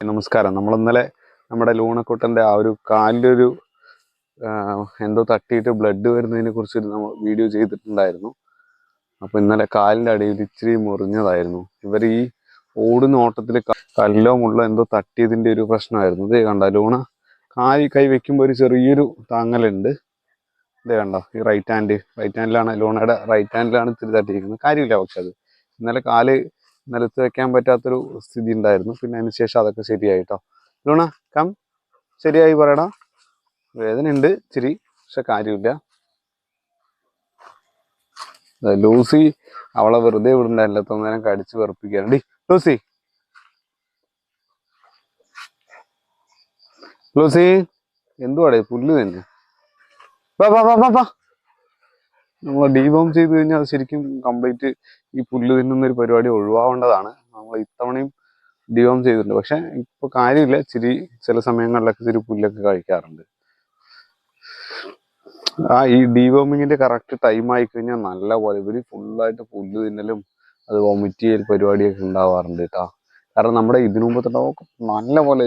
നമസ്കാരം. നമ്മൾ ഇന്നലെ നമ്മുടെ ലൂണക്കുട്ടന്റെ ആ ഒരു കാലിലൊരു എന്തോ തട്ടിയിട്ട് ബ്ലഡ് വരുന്നതിനെ കുറിച്ച് നമ്മൾ വീഡിയോ ചെയ്തിട്ടുണ്ടായിരുന്നു. അപ്പോൾ ഇന്നലെ കാലിന്റെ അടിയിൽ ഇച്ചിരി മുറിഞ്ഞതായിരുന്നു. ഇവർ ഈ ഓടുന്ന ഓട്ടത്തിൽ കല്ലോ മുള്ള എന്തോ തട്ടിയതിന്റെ ഒരു പ്രശ്നമായിരുന്നു. ഇതേ കണ്ട ലൂണ കാലി കൈ വെക്കുമ്പോൾ ഒരു ചെറിയൊരു താങ്ങലുണ്ട്. ഇതേ കണ്ടോ ഈ റൈറ്റ് ഹാൻഡ് റൈറ്റ് ഹാൻഡിലാണ് ലൂണയുടെ റൈറ്റ് ഹാൻഡിലാണ് ഇത്തിരി തട്ടിയിരിക്കുന്നത്. കാര്യമില്ല പക്ഷെ അത്. ഇന്നലെ കാൽ നിലത്ത് വെക്കാൻ പറ്റാത്തൊരു സ്ഥിതി ഉണ്ടായിരുന്നു പിന്നെ അതിന് ശേഷം അതൊക്കെ ശരിയായിട്ടോ. Luna come. ശരിയായി പറയടാ. ഉണ്ട് ഇച്ചിരി പക്ഷെ കാര്യമില്ല. ലൂസി അവളെ വെറുതെ വിടണ്ടല്ലോ എത്ര നേരം കടിച്ച് വെറുപ്പിക്കാണ് ഡി ലൂസി. ലൂസി എന്തുവാടേ പുല്ല് തന്നെ? ബാ വാ വാ വാ. നമ്മൾ ഡീബോം ചെയ്ത് കഴിഞ്ഞാൽ അത് ശരിക്കും കംപ്ലീറ്റ് ഈ പുല്ല് തിന്നുന്ന ഒരു പരിപാടി ഒഴിവാവേണ്ടതാണ്. നമ്മൾ ഇത്തവണയും ഡീബോം ചെയ്തിട്ടുണ്ട്. പക്ഷെ ഇപ്പൊ കാര്യമില്ല. ചിരി ചില സമയങ്ങളിലൊക്കെ ചിരി പുല്ലൊക്കെ കഴിക്കാറുണ്ട്. ആ ഈ ഡീബോമിങ്ങിന്റെ കറക്റ്റ് ടൈം ആയി കഴിഞ്ഞാൽ നല്ല പോലെ. ഇവർ ഫുള്ളായിട്ട് പുല്ല് തിന്നലും അത് വൊമിറ്റ് ചെയ്യൽ പരിപാടിയൊക്കെ ഉണ്ടാവാറുണ്ട് കേട്ടോ കാരണം നമ്മുടെ ഇതിനു മുമ്പത്തെ നല്ല പോലെ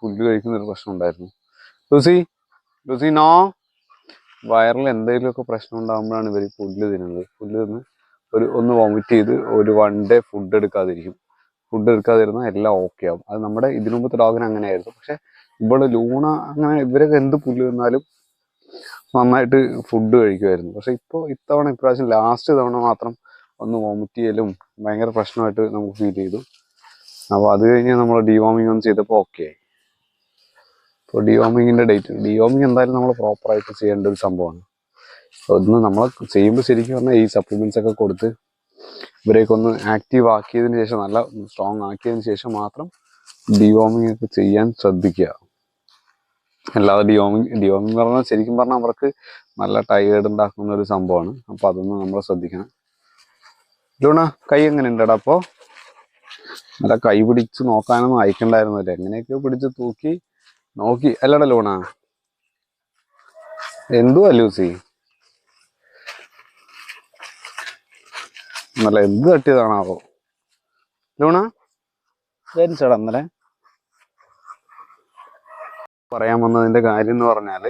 പുല്ല് കഴിക്കുന്ന ഒരു പ്രശ്നം ഉണ്ടായിരുന്നു. ലുസി ലുസി നോ? വയറിൽ എന്തെങ്കിലുമൊക്കെ പ്രശ്നം ഉണ്ടാകുമ്പോഴാണ് ഇവർ പുല്ല് തിന്നുന്നത്. പുല്ല് തിന്ന് ഒരു ഒന്ന് വോമിറ്റ് ചെയ്ത് ഒരു വൺ ഡേ ഫുഡ് എടുക്കാതിരിക്കും. ഫുഡ് എടുക്കാതിരുന്നാൽ എല്ലാം ഓക്കെ ആവും. അത് നമ്മുടെ ഇതിനു മുമ്പത്തെ ഡോഗിന് അങ്ങനെയായിരുന്നു. പക്ഷെ ഇവിടെ ലൂണ അങ്ങനെ ഇവരൊക്കെ എന്ത് പുല്ല് തിന്നാലും നന്നായിട്ട് ഫുഡ് കഴിക്കുമായിരുന്നു. പക്ഷെ ഇപ്പോൾ ഇത്തവണ ഇപ്രാവശ്യം ലാസ്റ്റ് തവണ മാത്രം ഒന്ന് വോമിറ്റ് ചെയ്യലും ഭയങ്കര പ്രശ്നമായിട്ട് നമുക്ക് ഫീൽ ചെയ്തു. അപ്പോൾ അത് കഴിഞ്ഞ് നമ്മൾ ഡിവോമിങ് ഒന്ന് ചെയ്തപ്പോൾ ഓക്കെ ആയി. ഇപ്പോൾ ഡിയോമിങ്ങിന്റെ ഡേറ്റ് ഡിയോമിങ് എന്തായാലും നമ്മൾ പ്രോപ്പറായിട്ട് ചെയ്യേണ്ട ഒരു സംഭവമാണ്. ഒന്ന് നമ്മൾ ചെയ്യുമ്പോൾ ശരിക്കും പറഞ്ഞാൽ ഈ സപ്ലിമെന്റ്സ് ഒക്കെ കൊടുത്ത് ഇവരെയൊക്കെ ഒന്ന് ആക്റ്റീവ് ആക്കിയതിന് ശേഷം നല്ല സ്ട്രോങ് ആക്കിയതിന് ശേഷം മാത്രം ഡിയോമിങ് ഒക്കെ ചെയ്യാൻ ശ്രദ്ധിക്കുക. അല്ലാതെ ഡിയോമിങ് ഡിയോമിങ് പറഞ്ഞാൽ ശരിക്കും പറഞ്ഞാൽ അവർക്ക് നല്ല ടയേർഡ് ഉണ്ടാക്കുന്ന ഒരു സംഭവമാണ്. അപ്പൊ അതൊന്നും നമ്മൾ ശ്രദ്ധിക്കണം. ലൂണ കൈ എങ്ങനെ ഉണ്ടടാ അപ്പോ? നല്ല കൈ പിടിച്ച് നോക്കാനൊന്നും അയക്കണ്ടായിരുന്നില്ല. എങ്ങനെയൊക്കെ പിടിച്ച് തൂക്കി നോക്കി. അല്ലട ലൂണ. എന്തുവാ ലൂസി? നല്ല എന്ത് തട്ടിയതാണാവോ ലൂണ? ചേട്ടാ ഇന്നലെ. പറയാൻ വന്നതിന്റെ കാര്യം എന്ന് പറഞ്ഞാൽ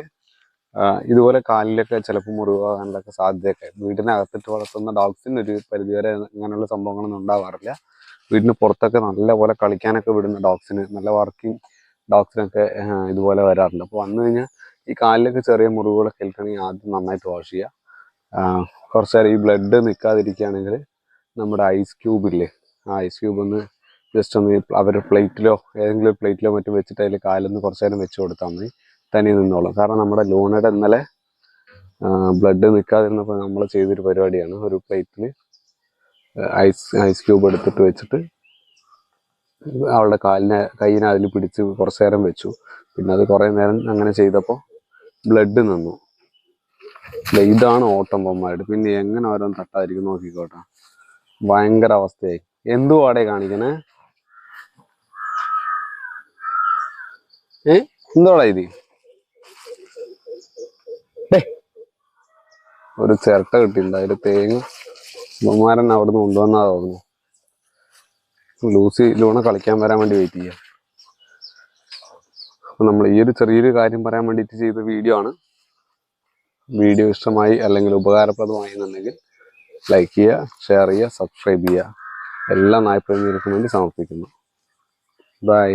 ഇതുപോലെ കാലിലൊക്കെ ചിലപ്പോൾ മുറിവാകാനുള്ള സാധ്യതയൊക്കെ. വീടിനകത്തിട്ട് വളർത്തുന്ന ഡോഗ്സിന് ഒരു പരിധിവരെ അങ്ങനെയുള്ള സംഭവങ്ങളൊന്നും ഉണ്ടാവാറില്ല. വീടിന് പുറത്തൊക്കെ നല്ല പോലെ കളിക്കാനൊക്കെ വിടുന്ന ഡോഗ്സിന് നല്ല വർക്കിംഗ് ആ, ഇതുപോലെ വരാറുണ്ട്. അപ്പോൾ വന്നു കഴിഞ്ഞാൽ ഈ കാലിലൊക്കെ ചെറിയ മുറിവുകളൊക്കെ ഏൽക്കണമെങ്കിൽ ആദ്യം നന്നായിട്ട് വാഷ് ചെയ്യുക കുറച്ച് നേരം ഈ ബ്ലഡ് നിൽക്കാതിരിക്കുകയാണെങ്കിൽ നമ്മുടെ ഐസ് ക്യൂബില്ലേ ആ ഐസ് ക്യൂബ് ഒന്ന് ജസ്റ്റ് ഒന്ന് അവർ പ്ലേറ്റിലോ ഏതെങ്കിലും പ്ലേറ്റിലോ മറ്റും വെച്ചിട്ട് അതിൽ കാലൊന്ന് കുറച്ച് നേരം വെച്ച് കൊടുത്താൽ മതി. തനിയെ നിന്നോളും. കാരണം നമ്മുടെ ലൂണയുടെ ഇന്നലെ ബ്ലഡ് നിൽക്കാതിരുന്നപ്പോൾ നമ്മൾ ചെയ്തൊരു പരിപാടിയാണ്. ഒരു പ്ലേറ്റിൽ ഐസ് ഐസ് ക്യൂബ് എടുത്തിട്ട് വെച്ചിട്ട് അവളുടെ കാലിനെ കൈയിനെ അതിൽ പിടിച്ച് കുറച്ച് നേരം വെച്ചു. പിന്നെ അത് കുറേ നേരം അങ്ങനെ ചെയ്തപ്പോൾ ബ്ലഡ് നിന്നു. ഇതാണ് ഓട്ടം പൊമ്മായിട്ട് പിന്നെ എങ്ങനെ ഓരോന്ന് തട്ടായിരിക്കും നോക്കിക്കോട്ടെ. ഭയങ്കര അവസ്ഥയായി. എന്തുവാടേ കാണിക്കണേ? ഏ? എന്തോടാ ഇത്? ഒരു ചിരട്ട കിട്ടിയിട്ടുണ്ട്. അതിൽ തേങ്ങ. ബഹുമാരൻ അവിടെ നിന്ന് കൊണ്ടുവന്നാ തോന്നുന്നു. ലൂസി ലൂണ കളിക്കാൻ വരാൻ വേണ്ടി വെയിറ്റ് ചെയ്യാം. അപ്പോൾ നമ്മൾ ഈ ഒരു ചെറിയൊരു കാര്യം പറയാൻ വേണ്ടിയിട്ട് ചെയ്ത വീഡിയോ ആണ്. വീഡിയോ ഇഷ്ടമായി അല്ലെങ്കിൽ ഉപകാരപ്രദമായി എന്നുണ്ടെങ്കിൽ ലൈക്ക് ചെയ്യുക ഷെയർ ചെയ്യുക സബ്സ്ക്രൈബ് ചെയ്യുക എല്ലാ നായ്പ്രേമികൾക്കും വേണ്ടി സമർപ്പിക്കുന്നു. ബൈ